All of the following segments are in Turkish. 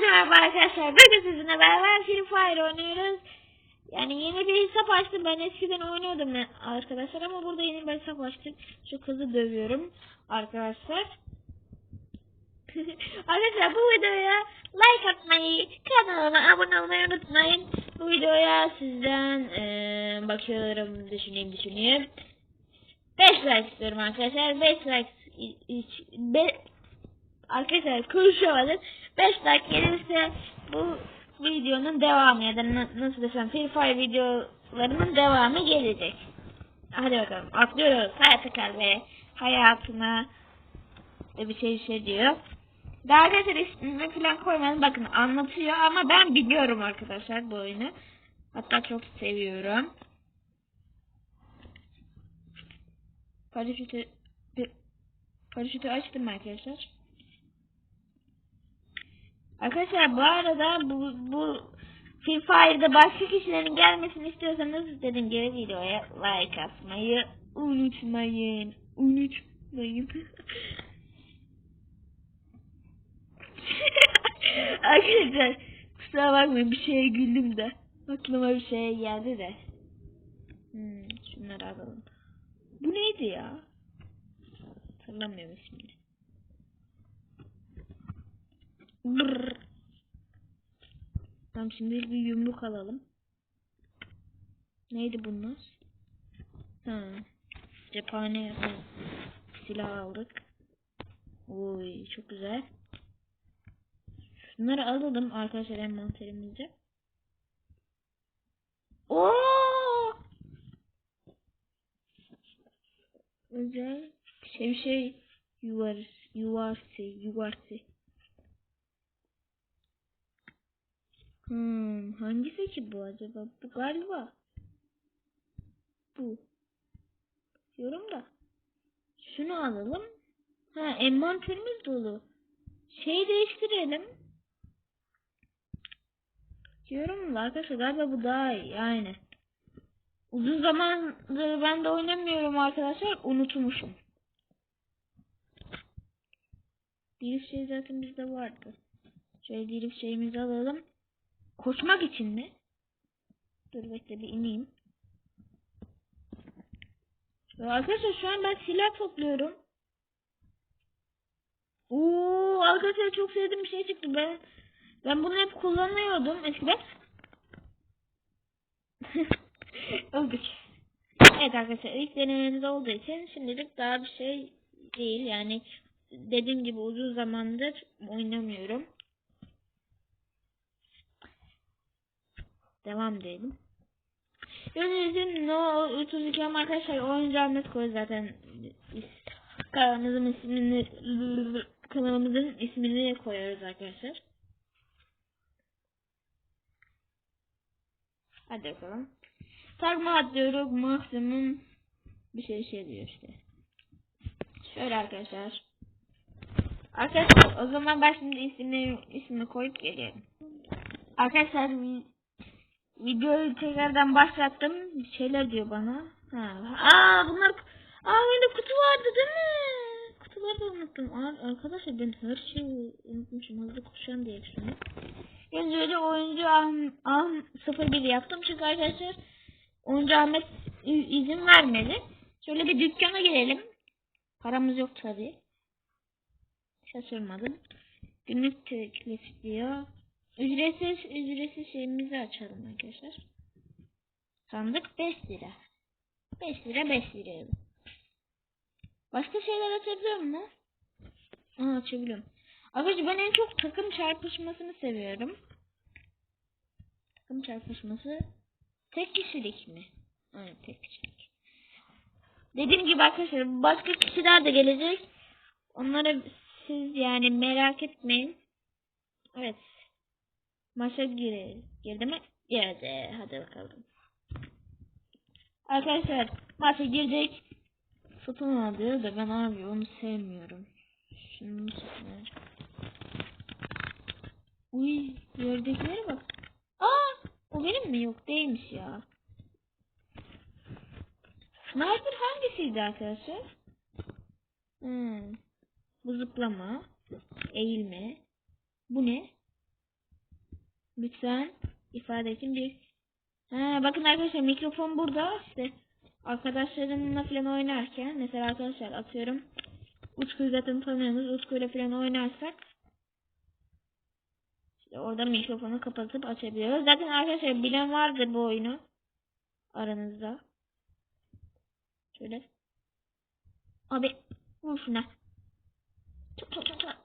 Merhaba arkadaşlar. Bugün sizinle beraber Free Fire oynuyoruz. Yani yeni bir hesap açtım. Ben eskiden oynuyordum arkadaşlar ama burada yeni bir hesap açtım. Şu kızı dövüyorum arkadaşlar. arkadaşlar bu videoya like atmayı, kanalıma abone olmayı unutmayın. Bu videoya sizden eee, bakıyorum, düşüneyim, düşüneyim. 5 like istiyorum arkadaşlar. 5 like i- iç- be- Arkadaşlar konuşamadım. 5 like gelirse bu videonun devamı ya da na- nasıl desem Free Fire videolarının devamı gelecek. Hadi bakalım atlıyoruz. Hayata kalbe hayatına bir şey şey diyor. Daha arkadaşlar ismini falan koymadım. Bakın anlatıyor ama ben biliyorum arkadaşlar bu oyunu. Hatta çok seviyorum. Paraşütü paraşütü açtım arkadaşlar. Arkadaşlar bu arada bu, bu Free Fire'da başka kişilerin gelmesini istiyorsanız dediğim gibi videoya like atmayı unutmayın. Unutmayın. Arkadaşlar kusura bakmayın bir şeye güldüm de. Aklıma bir şey geldi de. Hmm, şunları alalım. Bu neydi ya? Hatırlamıyorum ismini. Brrr. Tamam şimdi bir yumruk alalım. Neydi bunlar? Ha. Cephane ha. silah aldık. Oy çok güzel. Şunları alalım arkadaşlar envanterimize. Oo! Özel şey yuvarsı yuvarsı yuvarsı. Hmm, hangisi ki bu acaba? Bu galiba. Bu. Diyorum da. Şunu alalım. Ha, envanterimiz dolu. Şeyi değiştirelim. Diyorum da arkadaşlar galiba bu daha iyi. Yani. Uzun zamandır ben de oynamıyorum arkadaşlar. Unutmuşum. Bir şey zaten bizde vardı. Şöyle bir şeyimizi alalım. Koşmak için mi? Dur bekle bir ineyim. Ya arkadaşlar şu an ben silah topluyorum. Oo arkadaşlar çok sevdiğim bir şey çıktı. Ben ben bunu hep kullanıyordum eskiden. Öldük. Evet arkadaşlar ilk denememiz olduğu için şimdilik daha bir şey değil. Yani dediğim gibi uzun zamandır oynamıyorum. Devam diyelim. Yönetici'nin No 32 ama arkadaşlar oyuncu Ahmet koy zaten kanalımızın ismini kanalımızın ismini koyuyoruz arkadaşlar. Hadi bakalım. Takma atlıyoruz maksimum bir şey şey diyor işte. Şöyle arkadaşlar. Arkadaşlar o zaman ben şimdi ismini ismini koyup geliyorum. Arkadaşlar videoyu tekrardan başlattım. Bir şeyler diyor bana. Ha. Aa bunlar Aa oyunda kutu vardı değil mi? Kutuları da unuttum. Aa, arkadaşlar ben her şeyi unutmuşum. Hızlı koşan diye şunu. Önce öyle oyuncu Ahm, Ahm 01 yaptım çünkü arkadaşlar oyuncu Ahmet izin vermedi. Şöyle bir dükkana girelim. Paramız yok tabi. Şaşırmadım. Günlük teklif diyor. Ücretsiz ücretsiz şeyimizi açalım arkadaşlar. Sandık 5 lira. 5 lira 5 lira. Başka şeyler açabiliyor mu? Aa açabiliyorum. Arkadaşlar ben en çok takım çarpışmasını seviyorum. Takım çarpışması tek kişilik mi? Evet tek kişilik. Dediğim gibi arkadaşlar başka kişiler de gelecek. Onlara siz yani merak etmeyin. Evet. Maça girelim. Girdi mi? Girdi. Hadi bakalım. Arkadaşlar maça girdik. Satın al diyor da ben abi onu sevmiyorum. Şunu satın. Uy yerdekilere bak. Aa o benim mi? Yok değilmiş ya. Sniper hangisiydi arkadaşlar? Hmm. Bu zıplama. Eğilme. Bu ne? Lütfen ifade için bir. Ha, bakın arkadaşlar mikrofon burada. İşte arkadaşlarımla falan oynarken mesela arkadaşlar atıyorum Utku'yu zaten tanıyorsunuz. Utku'yla falan oynarsak işte orada mikrofonu kapatıp açabiliyoruz. Zaten arkadaşlar bilen vardır bu oyunu aranızda. Şöyle. Abi vur şuna. Tut, tut, tut, tut.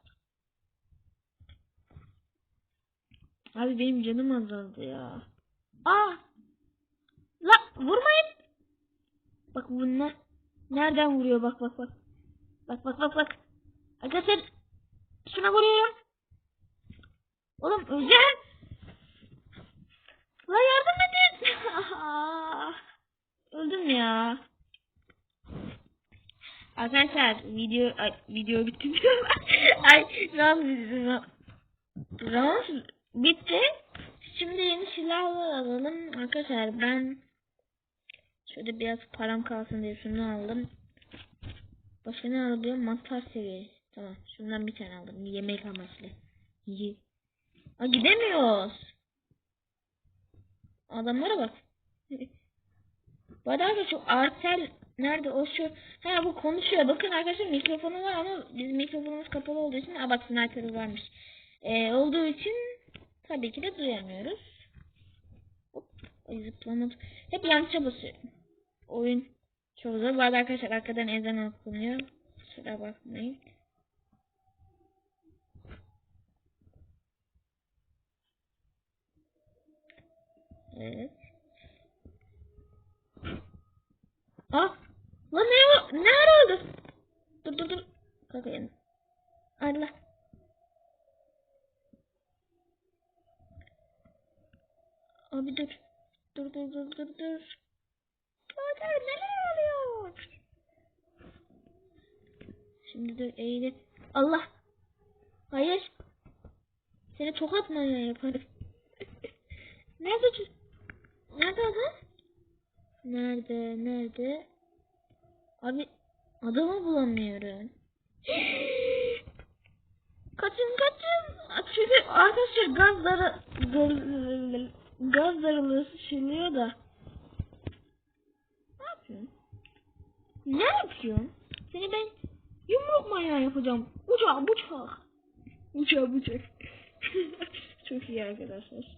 Abi benim canım azaldı ya. Aa! La vurmayın. Bak bunlar nereden vuruyor bak bak bak. Bak bak bak bak. Arkadaşlar şuna vuruyorum. Oğlum öleceğim. La yardım edin. Öldüm ya. Arkadaşlar video ay, video bitti. ay round round bitti. Şimdi yeni silahlar alalım. Arkadaşlar ben şöyle biraz param kalsın diye şunu aldım. Başka ne alabiliyorum? Mantar seviyesi. Tamam. Şundan bir tane aldım. Yemek amaçlı. Ye. Aa gidemiyoruz. Adamlara bak. Bu arada şu Artel nerede o şu ha bu konuşuyor. Bakın arkadaşlar mikrofonu var ama bizim mikrofonumuz kapalı olduğu için aa sniper varmış. Ee, olduğu için tabii ki de duyamıyoruz. Hop, ay zıplamadı. Hep yanlışa basıyorum. Oyun çok zor. Bu arada arkadaşlar arkadan ezan okunuyor. Kusura bakmayın. Evet. Ah! Lan ne o? Ne ara oldu? Dur dur dur. Kalk. Allah. Abi dur. Dur dur dur dur. Hadi neler oluyor? Şimdi dur eğilip. Allah. Hayır. Seni tokat manyağı yaparım. Nerede çocuk? Nerede adam? Nerede? Nerede? Abi adamı bulamıyorum. kaçın kaçın. Çünkü arkadaşlar gazları gazları ısışılıyor da. Ne yapıyorsun? Ne yapıyorsun? Seni ben yumruk manyağı yapacağım. Uçak uçak. Uçak uçak. Çok iyi arkadaşlar.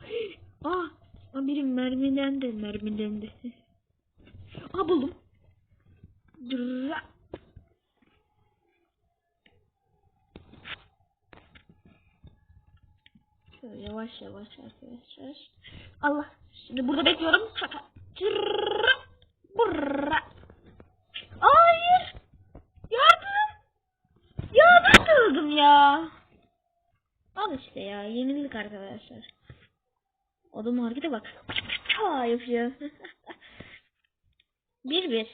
Ah, benim mermiden de mermiden de. Ah buldum. Dırra. Şöyle yavaş yavaş arkadaşlar. Allah. Şimdi burada bekliyorum. Tırra. Burra. Hayır. Yardım. Ya ben kırıldım ya. Al işte ya. Yenildik arkadaşlar. Adam harekete bak. Ha yapıyor. bir bir.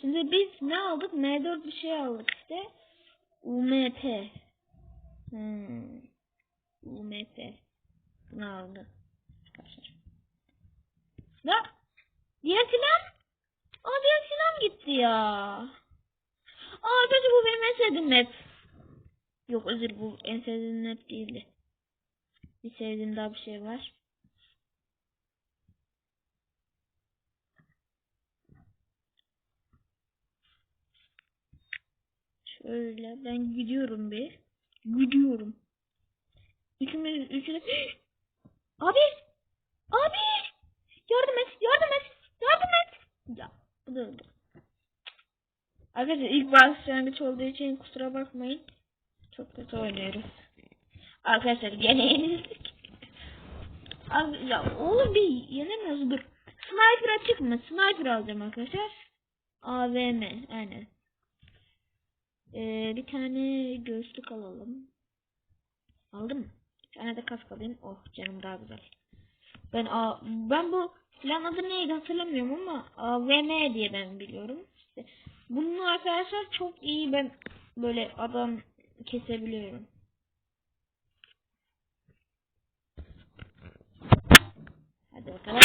Şimdi biz ne aldık? M4 bir şey aldık işte. UMP. Hmm. UMP. Aldı? Arkadaşlar. Ne? Diğer silah? Aa diğer silah gitti ya. Aa arkadaşlar bu benim en sevdiğim map. Yok özür bu en sevdiğim map değildi. Bir sevdiğim daha bir şey var. Şöyle ben gidiyorum bir. Gidiyorum. Üçümüz üçüne. Abi! Abi! Yardım et! Yardım et! Yardım et! Ya bu da öldü. Arkadaşlar ilk başlangıç olduğu için kusura bakmayın. Çok kötü oynuyoruz. Arkadaşlar gene yenildik. Abi ya oğlum bir yenemez dur. Sniper açık mı? Sniper alacağım arkadaşlar. AVM aynen. Ee, bir tane göğüslük alalım. Aldım? Bir tane de kask alayım. Oh canım daha güzel. Ben a ben bu silahın adı neydi hatırlamıyorum ama AVM diye ben biliyorum. İşte bunun arkadaşlar çok iyi ben böyle adam kesebiliyorum. Hadi bakalım.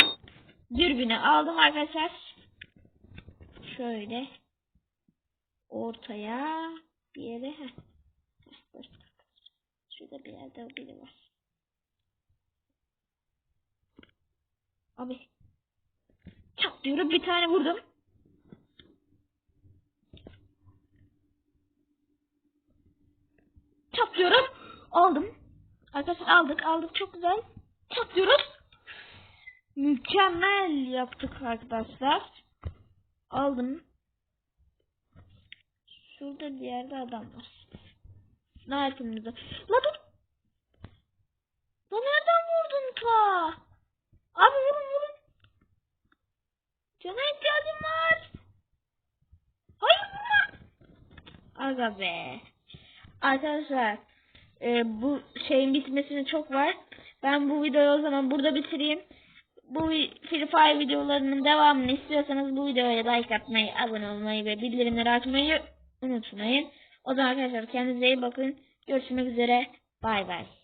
Dürbünü aldım arkadaşlar. Şöyle ortaya bir yere heh. Heh, Şurada bir yerde biri var. Abi. Çat diyorum bir tane vurdum. Çat diyorum. Aldım. Arkadaşlar aldık aldık çok güzel. Çat diyoruz. Mükemmel yaptık arkadaşlar. Aldım. Şurada bir adam var. Sniper'ımızı. La dur. La nereden vurdun ta? Abi vurun vurun. Cana ihtiyacım var. Hayır vurma. Aga be. Arkadaşlar e, bu şeyin bitmesine çok var. Ben bu videoyu o zaman burada bitireyim. Bu Free Fire videolarının devamını istiyorsanız bu videoya like atmayı, abone olmayı ve bildirimleri açmayı unutmayın. O zaman arkadaşlar kendinize iyi bakın. Görüşmek üzere. Bay bay.